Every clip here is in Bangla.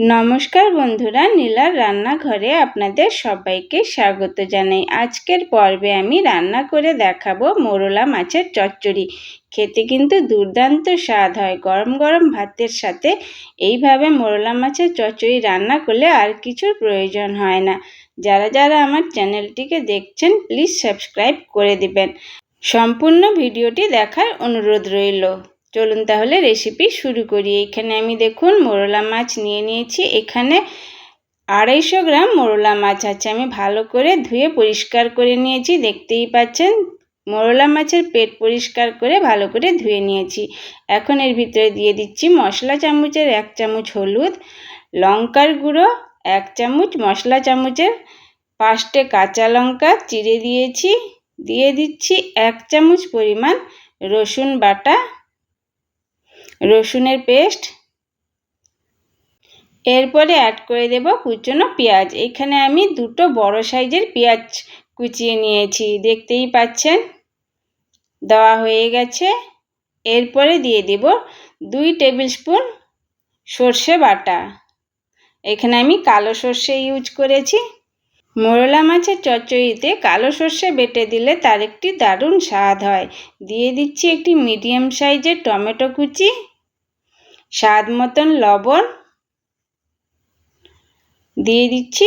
নমস্কার বন্ধুরা, নীলার রান্নাঘরে আপনাদের সবাইকে স্বাগত জানাই। আজকের পর্বে আমি রান্না করে দেখাবো মোরলা মাছের চচ্চড়ি। খেতে কিন্তু দুর্দান্ত স্বাদ হয় গরম গরম ভাতের সাথে। এইভাবে মোরলা মাছের চচ্চড়ি রান্না করলে আর কিছুর প্রয়োজন হয় না। যারা যারা আমার চ্যানেলটিকে দেখছেন, প্লিজ সাবস্ক্রাইব করে দিবেন। সম্পূর্ণ ভিডিওটি দেখার অনুরোধ রইল। চলুন তাহলে রেসিপি শুরু করি। এখানে আমি দেখুন মোরলা মাছ নিয়ে নিয়েছি। এখানে আড়াইশো গ্রাম মোরলা মাছ আছে। আমি ভালো করে ধুয়ে পরিষ্কার করে নিয়েছি। দেখতেই পাচ্ছেন, মোরলা মাছের পেট পরিষ্কার করে ভালো করে ধুয়ে নিয়েছি। এখন এর ভিতরে দিয়ে দিচ্ছি মশলা চামচের এক চামচ হলুদ, লঙ্কার গুঁড়ো, এক চামচ মশলা চামচের পাঁচটে কাঁচা লঙ্কা চিড়ে দিয়েছি। দিয়ে দিচ্ছি এক চামচ পরিমাণ রসুন বাটা রসুনের পেস্ট। এরপরে অ্যাড করে দেব কুচনো পেঁয়াজ। এখানে আমি দুটো বড় সাইজের পেঁয়াজ কুচিয়ে নিয়েছি, দেখতেই পাচ্ছেন? দেওয়া হয়ে গেছে। এরপরে দিয়ে দেব দুই টেবিল স্পুন সর্ষে বাটা। এখানে আমি কালো সর্ষে ইউজ করেছি। মোরলা মাছের চচ্চড়িতে কালো সর্ষে বেটে দিলে তার একটি দারুণ স্বাদ হয়। দিয়ে দিচ্ছি একটি মিডিয়াম সাইজের টমেটো কুচি। স্বাদ মতন লবণ দিয়ে দিচ্ছি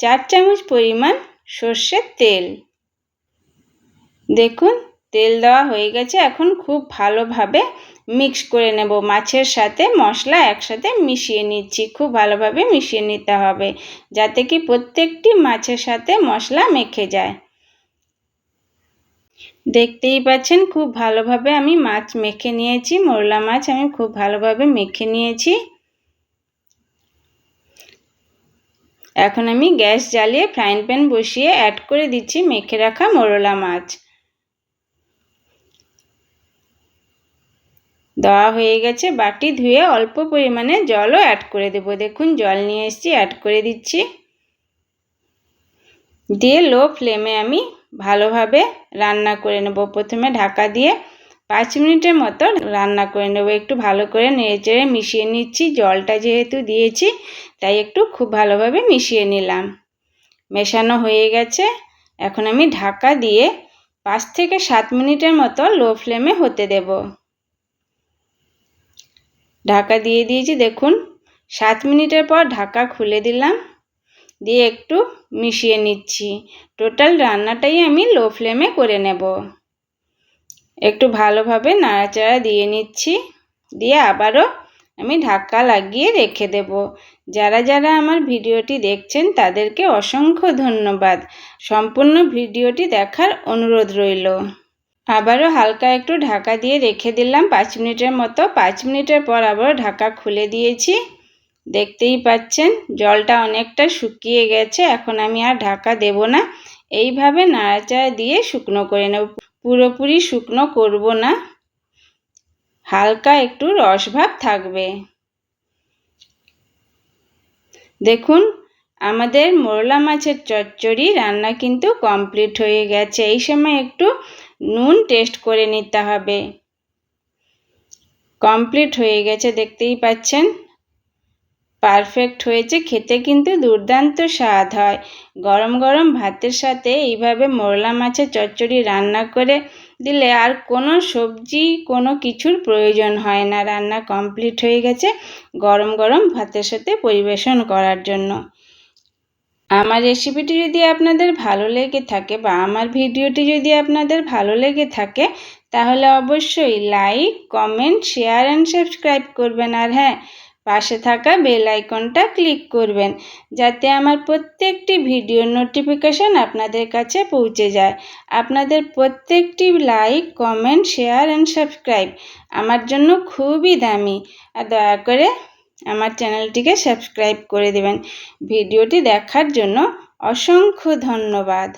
চার চামচ পরিমাণ সর্ষের তেল। দেখুন, তেল দেওয়া হয়ে গেছে। এখন খুব ভালোভাবে মিক্স করে নেব। মাছের সাথে মশলা একসাথে মিশিয়ে নিচ্ছি। খুব ভালোভাবে মিশিয়ে নিতে হবে, যাতে কি প্রত্যেকটি মাছের সাথে মশলা মেখে যায়। দেখতেই পাচ্ছেন, খুব ভালোভাবে আমি মাছ মেখে নিয়েছি, মোরলা মাছ আমি খুব ভালোভাবে মেখে নিয়েছি। এখন আমি গ্যাস জ্বালিয়ে ফ্রাইং প্যান বসিয়ে অ্যাড করে দিচ্ছি মেখে রাখা মোরলা মাছ। দেওয়া হয়ে গেছে বাটি, ধুয়ে অল্প পরিমাণে জলও অ্যাড করে দেবো। দেখুন, জল নিয়ে এসেছি, অ্যাড করে দিচ্ছি। দিয়ে লো ফ্লেমে আমি ভালোভাবে রান্না করে নেব। প্রথমে ঢাকা দিয়ে পাঁচ মিনিটের মতো রান্না করে নেব। একটু ভালো করে নেড়েচেড়ে মিশিয়ে নিচ্ছি। জলটা যেহেতু দিয়েছি, তাই একটু খুব ভালোভাবে মিশিয়ে নিলাম। মেশানো হয়ে গেছে। এখন আমি ঢাকা দিয়ে পাঁচ থেকে সাত মিনিটের মতো লো ফ্লেমে হতে দেব। ঢাকা দিয়ে দিয়েছি, দেখুন, সাত মিনিটের পর ঢাকা খুলে দিলাম। দিয়ে একটু মিশিয়ে নিচ্ছি। টোটাল রান্নাটাই আমি লো ফ্লেমে করে নেব। একটু ভালোভাবে নাড়াচাড়া দিয়ে নিচ্ছি। দিয়ে আবারও আমি ঢাকা লাগিয়ে রেখে দেব। যারা যারা আমার ভিডিওটি দেখছেন, তাদেরকে অসংখ্য ধন্যবাদ। সম্পূর্ণ ভিডিওটি দেখার অনুরোধ রইল। আবারও হালকা একটু ঢাকা দিয়ে রেখে দিলাম। পাঁচ মিনিটের মতো, পাঁচ মিনিটের পর আবারও ঢাকা খুলে দিয়েছি। দেখতেই পাচ্ছেন, জলটা অনেকটা শুকিয়ে গেছে, এখন আমি আর ঢাকা দেব না। এইভাবে নাড়াচাড়া দিয়ে শুকনো করে নেব। পুরোপুরি শুকনো করব না। হালকা একটু রসভাব থাকবে। দেখুন, আমাদের মোরলা মাছের চচ্চড়ি রান্না কিন্তু কমপ্লিট হয়ে গেছে। এই সময় একটু নুন টেস্ট করে নিতে হবে। কমপ্লিট হয়ে গেছে, দেখতেই পাচ্ছেন। পারফেক্ট হয়েছে, খেতে কিন্তু দুর্দান্ত স্বাদ হয়। গরম গরম ভাতের সাথে এইভাবে মোরলা মাছের চচ্চড়ি রান্না করে দিলে আর কোনো সবজি, কোনো কিছুর প্রয়োজন হয় না। রান্না কমপ্লিট হয়ে গেছে গরম গরম ভাতের সাথে পরিবেশন করার জন্য। আমার রেসিপিটি যদি আপনাদের ভালো লেগে থাকে বা আমার ভিডিওটি যদি আপনাদের ভালো লেগে থাকে, তাহলে অবশ্যই like comment share and subscribe করবেন। আর হ্যাঁ পাশে থাকা বেল আইকনটা ক্লিক করবেন, যাতে আমার প্রত্যেকটি ভিডিওর নোটিফিকেশান আপনাদের কাছে পৌঁছে যায়। আপনাদের প্রত্যেকটি like, comment, share and subscribe আমার জন্য খুবই দামি। আর দয়া করে আমার চ্যানেলটিকে সাবস্ক্রাইব করে দেবেন। ভিডিওটি দেখার জন্য অসংখ্য ধন্যবাদ।